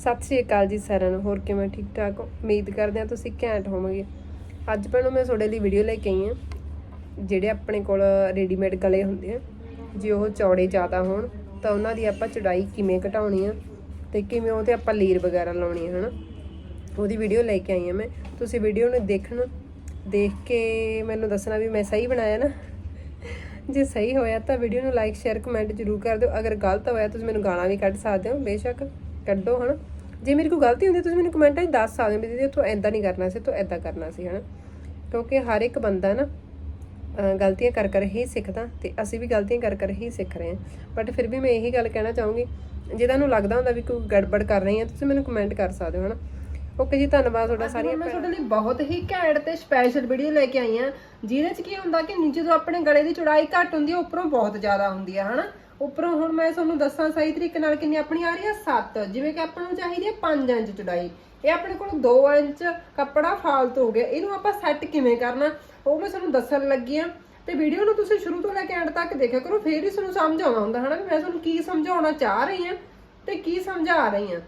ਸਤਿ ਸ਼੍ਰੀ ਅਕਾਲ ਜੀ ਸਾਰਿਆਂ ਨੂੰ। ਹੋਰ ਕਿਵੇਂ ਠੀਕ ਠਾਕ ਹੋ? ਉਮੀਦ ਕਰਦੇ ਹਾਂ ਤੁਸੀਂ ਘੈਂਟ ਹੋਵੋਗੇ। ਅੱਜ ਭੈਣੋ ਮੈਂ ਤੁਹਾਡੇ ਲਈ ਵੀਡੀਓ ਲੈ ਕੇ ਆਈ ਹਾਂ, ਜਿਹੜੇ ਆਪਣੇ ਕੋਲ ਰੈਡੀਮੇਡ ਗਲੇ ਹੁੰਦੇ ਆ, ਜੇ ਉਹ ਚੌੜੇ ਜ਼ਿਆਦਾ ਹੋਣ, ਤਾਂ ਉਹਨਾਂ ਦੀ ਆਪਾਂ ਚੜਾਈ ਕਿਵੇਂ ਘਟਾਉਣੀ ਆ ਤੇ ਕਿਵੇਂ ਉਹ ਤੇ ਆਪਾਂ ਲੀਰ ਵਗੈਰਾ ਲਾਉਣੀ ਆ, ਹਨਾ? ਉਹਦੀ ਵੀਡੀਓ ਲੈ ਕੇ ਆਈ ਹਾਂ ਮੈਂ। ਤੁਸੀਂ ਵੀਡੀਓ ਨੂੰ ਦੇਖਣਾ, ਦੇਖ ਕੇ ਮੈਨੂੰ ਦੱਸਣਾ ਵੀ ਮੈਂ ਸਹੀ ਬਣਾਇਆ ਨਾ। ਜੇ ਸਹੀ ਹੋਇਆ ਤਾਂ ਵੀਡੀਓ ਨੂੰ ਲਾਈਕ ਸ਼ੇਅਰ ਕਮੈਂਟ ਜ਼ਰੂਰ ਕਰ ਦਿਓ। ਅਗਰ ਗਲਤ ਹੋਇਆ ਤੁਸੀਂ ਮੈਨੂੰ ਗਾਲਾਂ ਵੀ ਕੱਢ ਸਕਦੇ ਹੋ, ਬੇਸ਼ੱਕ। ਕੱਢੋ ਹਨਾ? ਜੇ ਮੇਰੀ ਕੋਈ ਗਲਤੀ ਹੁੰਦੀ ਤੁਸੀਂ ਮੈਨੂੰ ਕਮੈਂਟਾਂ 'ਚ ਦੱਸ ਸਕਦੇ ਹੋ ਵੀ ਦੀਦੀ ਤੂੰ ਐਦਾਂ ਨਹੀਂ ਕਰਨਾ ਸੀ ਤੂੰ ਐਦਾਂ ਕਰਨਾ ਸੀ ਹਨਾ? ਕਿਉਂਕਿ ਹਰ ਇੱਕ ਬੰਦਾ ਨਾ ਗਲਤੀਆਂ ਕਰ ਕਰ ਹੀ ਸਿੱਖਦਾ ਤੇ ਅਸੀਂ ਵੀ ਗਲਤੀਆਂ ਕਰ ਕਰ ਹੀ ਸਿੱਖ ਰਹੇ ਹਾਂ। ਬਟ ਫਿਰ ਵੀ ਮੈਂ ਇਹੀ ਗੱਲ ਕਹਿਣਾ ਚਾਹੂੰਗੀ ਜੇ ਤੁਹਾਨੂੰ ਲੱਗਦਾ ਹੁੰਦਾ ਵੀ ਕੋਈ ਗੜਬੜ ਕਰ ਰਹੀ ਹੈ ਤੁਸੀਂ ਮੈਨੂੰ ਕਮੈਂਟ ਕਰ ਸਕਦੇ ਹੋ ਹਨਾ? ਓਕੇ ਜੀ ਧੰਨਵਾਦ ਤੁਹਾਡਾ ਸਾਰੀਆਂ ਮੈਂ ਤੁਹਾਡੇ ਲਈ ਬਹੁਤ ਹੀ ਘੈਂਟ ਤੇ ਸਪੈਸ਼ਲ ਵੀਡੀਓ ਲੈ ਕੇ ਆਈ ਆ ਜਿਹਦੇ ਚ ਕੀ ਹੁੰਦਾ ਕਿ ਜਦੋਂ ਆਪਣੇ ਗਲੇ ਦੀ ਚੌੜਾਈ ਘੱਟ ਹੁੰਦੀ ਹੈ ਉੱਪਰੋਂ ਬਹੁਤ ਜ਼ਿਆਦਾ ਹੁੰਦੀ ਹੈ ਹਨਾ? ਉੱਪਰੋਂ ਹੁਣ ਮੈਂ ਤੁਹਾਨੂੰ ਦੱਸਾਂ ਸਹੀ ਤਰੀਕੇ ਨਾਲ ਕਿੰਨੀ ਆਪਣੀ ਆ ਰਹੀ ਹੈ 7 ਜਿਵੇਂ ਕਿ ਆਪਾਂ ਨੂੰ ਚਾਹੀਦੀ ਹੈ 5 ਇੰਚ ਚੌੜਾਈ। ਇਹ ਆਪਣੇ ਕੋਲ 2 ਇੰਚ ਕੱਪੜਾ ਫਾਲਤੂ ਹੋ ਗਿਆ। ਇਹਨੂੰ ਆਪਾਂ ਸੈੱਟ ਕਿਵੇਂ ਕਰਨਾ, ਉਹ ਮੈਂ ਤੁਹਾਨੂੰ ਦੱਸਣ ਲੱਗੀ ਆ। ਤੇ ਵੀਡੀਓ ਨੂੰ ਤੁਸੀਂ ਸ਼ੁਰੂ ਤੋਂ ਲੈ ਕੇ ਐਂਡ ਤੱਕ ਦੇਖਿਆ ਕਰੋ, ਫੇਰ ਹੀ ਤੁਹਾਨੂੰ ਸਮਝ ਆਉਣਾ ਹੁੰਦਾ, ਹਨਾ ਮੈਂ ਤੁਹਾਨੂੰ ਕੀ ਸਮਝਾਉਣਾ ਚਾਹ ਰਹੀ ਹਾਂ ਤੇ ਕੀ ਸਮਝਾ ਰਹੀ ਹਾਂ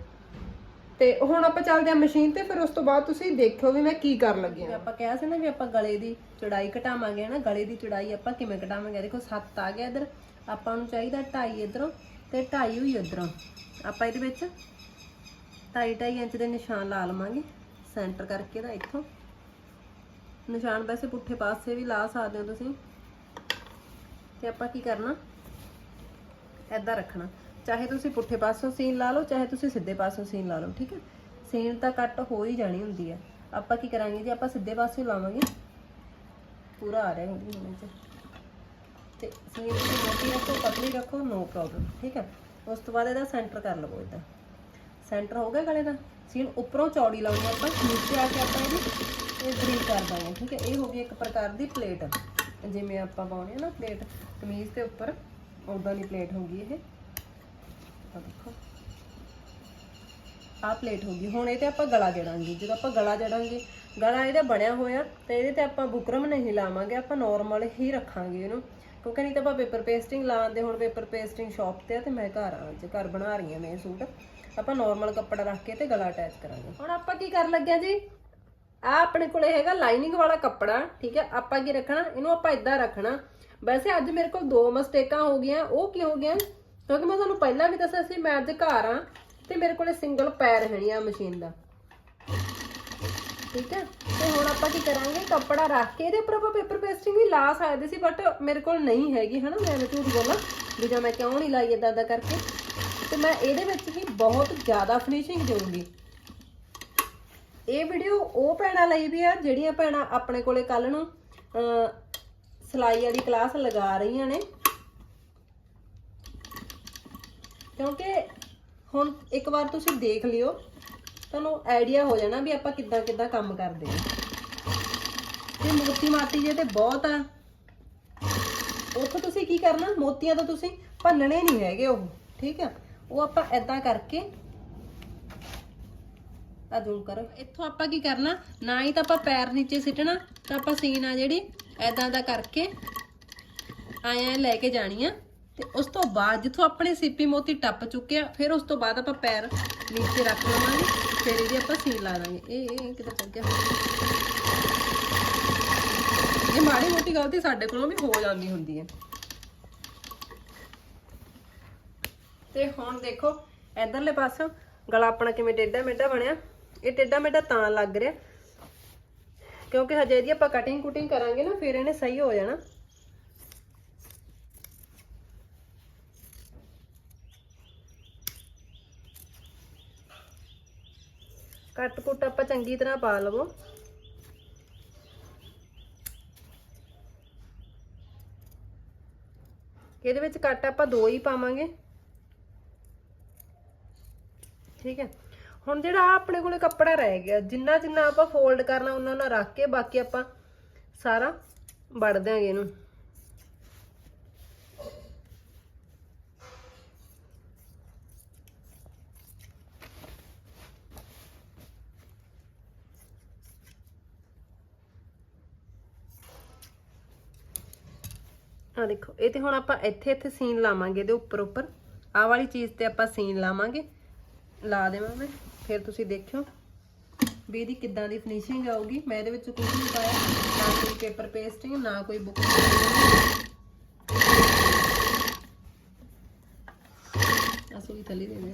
ਤੇ ਹੁਣ ਆਪਾਂ ਚੱਲਦੇ ਆ ਮਸ਼ੀਨ ਤੇ, ਫਿਰ ਉਸ ਤੋਂ ਬਾਅਦ ਤੁਸੀਂ ਦੇਖਿਓ ਵੀ ਮੈਂ ਕੀ ਕਰਨ ਲੱਗੀ ਆ ਆਪਾਂ ਕਿਹਾ ਸੀ ਨਾ ਵੀ ਆਪਾਂ ਗਲੇ ਦੀ ਚੌੜਾਈ ਘਟਾਵਾਂਗੇ ਨਾ ਗਲੇ ਦੀ ਚੌੜਾਈ ਆਪਾਂ ਕਿਵੇਂ ਘਟਾਵਾਂਗੇ? ਦੇਖੋ 7 ਆ ਗਿਆ ਇਧਰ। ਆਪਾਂ ਨੂੰ ਚਾਹੀਦਾ 2.5 ਇਧਰੋਂ ਤੇ 2.5 ਹੋਈ ਇਧਰੋਂ ਆਪਾਂ ਇਹਦੇ ਵਿੱਚ 2.5 2.5 ਇੰਚ ਦੇ ਨਿਸ਼ਾਨ ਲਾ ਲਵਾਂਗੇ, ਸੈਂਟਰ ਕਰਕੇ ਦਾ ਇੱਥੋਂ। ਨਿਸ਼ਾਨ ਵੈਸੇ ਪੁੱਠੇ ਪਾਸੇ ਵੀ ਲਾ ਸਕਦੇ ਹੋ ਤੁਸੀਂ। ਤੇ ਆਪਾਂ ਕੀ ਕਰਨਾ? ਐਦਾਂ ਰੱਖਣਾ। ਚਾਹੇ ਤੁਸੀਂ ਪੁੱਠੇ ਪਾਸੋਂ ਸੀਨ ਲਾ ਲਓ, ਚਾਹੇ ਤੁਸੀਂ ਸਿੱਧੇ ਪਾਸੋਂ ਸੀਨ ਲਾ ਲਓ, ਠੀਕ ਹੈ? ਸੀਨ ਤਾਂ ਕੱਟ ਹੋ ਹੀ ਜਾਣੀ ਹੁੰਦੀ ਹੈ। ਆਪਾਂ ਕੀ ਕਰਾਂਗੇ ਜੀ? ਆਪਾਂ ਸਿੱਧੇ ਪਾਸੇ ਲਾਵਾਂਗੇ। ਪੂਰਾ ਆ ਰਿਹਾ ਹੁੰਦੀ ਹੁਣ ਚ ਤੇ ਸੀਨ ਤੁਸੀਂ ਮੋਟੀ ਰੱਖੋ, ਪਤਲੀ ਰੱਖੋ ਨੋ ਪ੍ਰੋਬਲਮ ਠੀਕ ਹੈ? ਉਸ ਤੋਂ ਬਾਅਦ ਇਹਦਾ ਸੈਂਟਰ ਕਰ ਲਵੋ ਇਦਾਂ ਸੈਂਟਰ ਹੋ ਗਿਆ ਗਲੇ ਦਾ? ਸੀਨ ਉੱਪਰੋਂ ਚੌੜੀ ਲਾਉਣੀ ਆਪਾਂ, ਨੀਚੇ ਆ ਕੇ ਆਪਾਂ ਇਹਦੀ ਇਹ ਬਰੀਕ ਕਰ ਦਾਂਗੇ, ਠੀਕ ਹੈ? ਇਹ ਹੋ ਗਈ ਇੱਕ ਪ੍ਰਕਾਰ ਦੀ ਪਲੇਟ ਜਿਵੇਂ ਆਪਾਂ ਪਾਉਣੇ ਆ ਨਾ ਪਲੇਟ ਕਮੀਜ਼ ਦੇ ਉੱਪਰ ਉਦਾਂ ਦੀ ਪਲੇਟ ਹੋ ਗਈ ਇਹ। ਆ ਦੇਖੋ। ਆ ਪਲੇਟ ਹੋ ਗਈ। ਹੁਣ ਇਹ ਤੇ ਆਪਾਂ ਗਲਾ ਜੜਾਂਗੇ। ਜਦੋਂ ਆਪਾਂ ਗਲਾ ਜੜਾਂਗੇ, ਗਲਾ ਇਹਦਾ ਬਣਿਆ ਹੋਇਆ, ਤੇ ਇਹਦੇ ਤੇ ਆਪਾਂ ਬੁਕਰਮ ਨਹੀਂ ਲਾਵਾਂਗੇ। ਆਪਾਂ ਨਾਰਮਲ ਹੀ ਰੱਖਾਂਗੇ ਇਹਨੂੰ। ਕਿਉਂਕਿ ਨਹੀਂ ਤਾਂ ਆਪਾਂ ਪੇਪਰ ਪੇਸਟਿੰਗ ਲਾਉਂਦੇ ਹੁਣ ਪੇਪਰ ਪੇਸਟਿੰਗ ਸ਼ਾਪ ਤੇ ਆ ਤੇ ਮੈਂ ਘਰ ਆ, ਅੱਜ ਘਰ ਬਣਾ ਰਹੀ ਹਾਂ ਮੈਂ ਇਹ ਸੂਟ। ਆਪਾਂ ਨਾਰਮਲ ਕੱਪੜਾ ਰੱਖ ਕੇ ਤੇ ਗਲਾ ਅਟੈਚ ਕਰਾਂਗੇ। ਹੁਣ ਆਪਾਂ ਕੀ ਕਰਨ ਲੱਗਿਆ ਜੀ? ਆ ਆਪਣੇ ਕੋਲੇ ਹੈਗਾ ਲਾਈਨਿੰਗ ਵਾਲਾ ਕੱਪੜਾ, ਠੀਕ ਹੈ? ਆਪਾਂ ਕੀ ਰੱਖਣਾ? ਇਹਨੂੰ ਆਪਾਂ ਇਦਾਂ ਰੱਖਣਾ। ਵੈਸੇ ਅੱਜ ਮੇਰੇ ਕੋਲ ਦੋ ਮਿਸਟੇਕਾਂ ਹੋ ਗਈਆਂ। ਉਹ ਕੀ ਹੋ ਗਈਆਂ? ਕਿਉਂਕਿ ਮੈਂ ਤੁਹਾਨੂੰ ਪਹਿਲਾਂ ਵੀ ਦੱਸਿਆ ਸੀ ਮੈਂ ਅੱਜ ਘਰ ਆ ਤੇ ਮੇਰੇ ਕੋਲੇ ਸਿੰਗਲ ਪੈਰ ਹੈ ਨਹੀਂ ਆ ਮਸ਼ੀਨ ਦਾ। ਠੀਕ ਹੈ? ਤੇ ਹੁਣ ਆਪਾਂ ਕੀ ਕਰਾਂਗੇ? ਕੱਪੜਾ ਰੱਖ ਕੇ ਇਹਦੇ ਉੱਪਰ ਆਪਾਂ ਪੇਪਰ ਪੇਸਟਿੰਗ ਵੀ ਲਾ ਸਕਦੇ ਸੀ ਬਟ ਮੇਰੇ ਕੋਲ ਨਹੀਂ ਹੈਗੀ ਹਨਾ? ਮੈਂ ਝੂਠ ਬੋਲਾਂ ਵੀ ਜਾਂ ਮੈਂ ਕਿਉਂ ਨਹੀਂ ਲਾਈ ਏਦਾਂ ਦਾ ਕਰਕੇ। ਤੇ ਮੈਂ ਇਹਦੇ ਵਿੱਚ ਹੀ ਬਹੁਤ ਜ਼ਿਆਦਾ ਫਿਨਿਸ਼ਿੰਗ ਦੇਵਾਂਗੀ ਇਹ ਵੀਡੀਓ ਉਹ ਭੈਣਾਂ ਲਈ ਵੀ ਆ ਜਿਹੜੀਆਂ ਭੈਣਾਂ ਆਪਣੇ ਕੋਲੇ ਕੱਲ ਨੂੰ ਅਹ, ਸਿਲਾਈ ਵਾਲੀ ਕਲਾਸ ਲਗਾ ਰਹੀਆਂ ਨੇ। ਕਿਉਂਕਿ ਹੁਣ ਇੱਕ ਵਾਰ ਤੁਸੀਂ ਦੇਖ ਲਿਓ, ਤੁਹਾਨੂੰ ਆਈਡੀਆ ਹੋ ਜਾਣਾ ਵੀ ਆਪਾਂ ਕਿੱਦਾਂ ਕਿੱਦਾਂ ਕੰਮ ਕਰਦੇ ਹਾਂ। ਤੇ ਮੋਤੀ ਮਾਤੀ ਜੇ ਤੇ ਬਹੁਤ ਆ। ਉੱਥੇ ਤੁਸੀਂ ਕੀ ਕਰਨਾ, ਮੋਤੀਆਂ ਤਾਂ ਤੁਸੀਂ ਭੰਨਣੇ ਨਹੀਂ ਹੈਗੇ ਉਹ, ਠੀਕ ਆ? ਉਹ ਆਪਾਂ ਐਦਾਂ ਕਰਕੇ ਆ ਜ਼ੂਮ ਕਰੋ। ਇੱਥੋਂ ਆਪਾਂ ਕੀ ਕਰਨਾ, ਨਾ ਹੀ ਤਾਂ ਆਪਾਂ ਪੈਰ ਨੀਚੇ ਸਿੱਟਣਾ, ਤਾਂ ਆਪਾਂ ਸੀਨ ਆ ਜਿਹੜੀ ਐਦਾਂ ਦਾ ਕਰਕੇ ਆਇਆ ਲੈ ਕੇ ਜਾਣੀ ਆ। ਤੇ ਉਸ ਤੋਂ ਬਾਅਦ ਜਿੱਥੋਂ ਆਪਣੇ ਸੀਪੀ ਮੋਤੀ ਟੱਪ ਚੁੱਕਿਆ ਫਿਰ ਉਸ ਤੋਂ ਬਾਅਦ ਆਪਾਂ ਪੈਰ ਨੀਚੇ ਰੱਖ ਲਵਾਂਗੇ, ਫਿਰ ਇਹਦੀ ਆਪਾਂ ਸੀਨ ਲਾ ਦਾਂਗੇ। ਇਹ ਇਹ ਕਿਤੇ ਚੱਲ ਗਿਆ? ਇਹ ਮਾੜੀ ਮੋਟੀ ਗਲਤੀ ਸਾਡੇ ਕੋਲੋਂ ਵੀ ਹੋ ਜਾਂਦੀ ਹੁੰਦੀ ਹੈ। ਤੇ ਹੁਣ ਦੇਖੋ, ਇਧਰਲੇ ਪਾਸੋਂ ਗਲਾ ਆਪਣਾ ਕਿਵੇਂ ਟੇਢਾ ਮੇਢਾ ਬਣਿਆ? ਇਹ ਟੇਢਾ ਮੇਢਾ ਤਾਂ ਲੱਗ ਰਿਹਾ, ਕਿਉਂਕਿ ਹਜੇ ਇਹਦੀ ਆਪਾਂ ਕਟਿੰਗ ਕੁਟਿੰਗ ਕਰਾਂਗੇ ਨਾ, ਫਿਰ ਇਹਨੇ ਸਹੀ ਹੋ ਜਾਣਾ। ਕੱਟ ਕੁੱਟ ਆਪਾਂ ਚੰਗੀ ਤਰ੍ਹਾਂ ਪਾ ਲਵੋ। ਇਹਦੇ ਵਿੱਚ ਕੱਟ ਆਪਾਂ ਦੋ ਹੀ ਪਾਵਾਂਗੇ। ਠੀਕ ਹੈ। ਹੁਣ ਜਿਹੜਾ ਆਹ ਆਪਣੇ ਕੋਲੇ ਕੱਪੜਾ ਰਹਿ ਗਿਆ ਜਿੰਨਾ ਜਿੰਨਾ ਆਪਾਂ ਫੋਲਡ ਕਰਨਾ ਉਹਨਾਂ ਨਾਲ ਰੱਖ ਕੇ ਬਾਕੀ ਆਪਾਂ ਸਾਰਾ ਵੜ ਦਿਆਂਗੇ ਇਹਨੂੰ। ਆ ਦੇਖੋ, ਇਹ ਤੇ ਹੁਣ ਆਪਾਂ ਇੱਥੇ ਇੱਥੇ ਸੀਨ ਲਾਵਾਂਗੇ, ਇਹਦੇ ਉੱਪਰ ਉੱਪਰ। ਆਹ ਵਾਲੀ ਚੀਜ਼ ਤੇ ਆਪਾਂ ਸੀਨ ਲਾਵਾਂਗੇ। ਲਾ ਦੇਵਾਂ ਮੈਂ, ਫਿਰ ਤੁਸੀਂ ਦੇਖਿਓ ਵੀ ਇਹਦੀ ਕਿੱਦਾਂ ਦੀ ਫਿਨਿਸ਼ਿੰਗ ਆਊਗੀ। ਮੈਂ ਇਹਦੇ ਵਿੱਚ ਕੁਝ ਨਹੀਂ ਪਾਇਆ, ਨਾ ਕੋਈ ਪੇਪਰ ਪੇਸਟਿੰਗ ਨਾ ਕੋਈ ਬੁੱਕ ਅਸੀਂ ਥੱਲੇ ਦੇ ਦੇ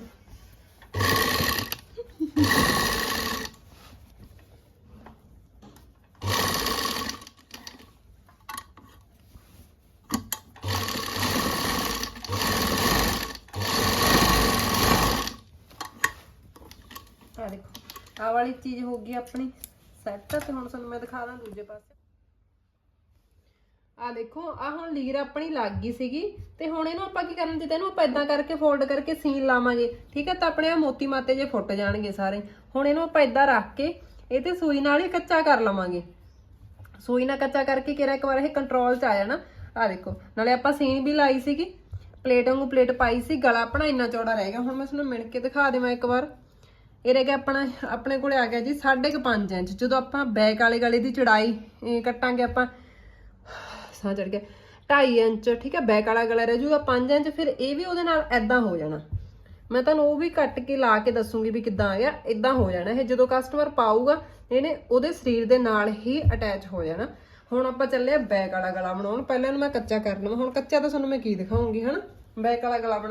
ਆ ਦੇਖੋ ਆਹ ਵਾਲੀ ਚੀਜ਼ ਹੋ ਗਈ ਆਪਣੀ ਸੈੱਟ ਤੇ ਹੁਣ ਤੁਹਾਨੂੰ ਮੈਂ ਦਿਖਾ ਦਾਂ ਦੂਜੇ ਪਾਸੇ। ਆ ਦੇਖੋ, ਆ ਹੁਣ ਲੀਰ ਆਪਣੀ ਲੱਗ ਗਈ ਸੀਗੀ, ਤੇ ਹੁਣ ਇਹਨੂੰ ਆਪਾਂ ਕੀ ਕਰਨ ਦਿੱਤਾ? ਇਹਨੂੰ ਆਪਾਂ ਇਦਾਂ ਕਰਕੇ ਫੋਲਡ ਕਰਕੇ ਸੀਨ ਲਾਵਾਂਗੇ, ਠੀਕ ਹੈ? ਤਾਂ ਆਪਣੇ ਆ ਮੋਤੀ ਮਾਤੇ ਜੇ ਫੁੱਟ ਜਾਣਗੇ ਸਾਰੇ। ਹੁਣ ਇਹਨੂੰ ਆਪਾਂ ਇਦਾਂ ਰੱਖ ਕੇ ਇਹ ਤੇ ਸੂਈ ਨਾਲ ਹੀ ਕੱਚਾ ਕਰ ਲਵਾਂਗੇ। ਸੂਈ ਨਾਲ ਕੱਚਾ ਕਰਕੇ ਕਿਰਾ ਇੱਕ ਵਾਰ ਇਹ ਕੰਟਰੋਲ ਚ ਆ ਜਾਣਾ? ਆ ਦੇਖੋ, ਨਾਲੇ ਆਪਾਂ ਸੀਨ ਵੀ ਲਾਈ ਸੀਗੀ ਪਲੇਟ ਵਾਂਗੂ ਪਲੇਟ ਪਾਈ ਸੀ, ਗਲਾ ਆਪਣਾ ਇੰਨਾ ਚੌੜਾ ਰਹਿ ਗਿਆ। ਹੁਣ ਮੈਂ ਤੁਹਾਨੂੰ ਮਿਣ ਕੇ ਦਿਖਾ ਦੇਵਾਂ ਇੱਕ ਵਾਰ। ਇਹ ਰਹਿ ਗਿਆ ਆਪਣਾ, ਆਪਣੇ ਕੋਲੇ ਆ ਗਿਆ ਜੀ 5.5 ਇੰਚ। ਜਦੋਂ ਆਪਾਂ ਬੈਕ ਵਾਲੇ ਗਲੇ ਦੀ ਚੜਾਈ ਕੱਟਾਂਗੇ ਆਪਾਂ, ਸਾਹ ਚੜ ਗਿਆ 2.5 ਇੰਚ, ਠੀਕ ਹੈ, ਬੈਕ ਵਾਲਾ ਗਲਾ ਰਹਿ ਜਾਊਗਾ 5 ਇੰਚ, ਫਿਰ ਇਹ ਵੀ ਉਹਦੇ ਨਾਲ ਐਦਾਂ ਹੋ ਜਾਣਾ। ਮੈਂ ਤੁਹਾਨੂੰ ਉਹ ਵੀ ਕੱਟ ਕੇ ਲਾ ਕੇ ਦੱਸੂਗੀ ਵੀ ਕਿੱਦਾਂ ਆ ਗਿਆ ਇਦਾਂ ਹੋ ਜਾਣਾ ਇਹ। ਜਦੋਂ ਕਸਟਮਰ ਪਾਊਗਾ, ਇਹਨੇ ਉਹਦੇ ਸਰੀਰ ਦੇ ਨਾਲ ਹੀ ਅਟੈਚ ਹੋ ਜਾਣਾ। ਹੁਣ ਆਪਾਂ ਚੱਲੇ ਆ ਬੈਕ ਵਾਲਾ ਗਲਾ ਬਣਾਉਣ। ਪਹਿਲਾਂ ਇਹਨੂੰ ਮੈਂ ਕੱਚਾ ਕਰ ਲਵਾਂ। ਹੁਣ ਕੱਚਾ ਤਾਂ ਤੁਹਾਨੂੰ ਮੈਂ ਕੀ ਦਿਖਾਉਂਗੀ, ਹਨਾ? ਬੈਕ ਵਾਲਾ ਗਲਾ ਬਣਾ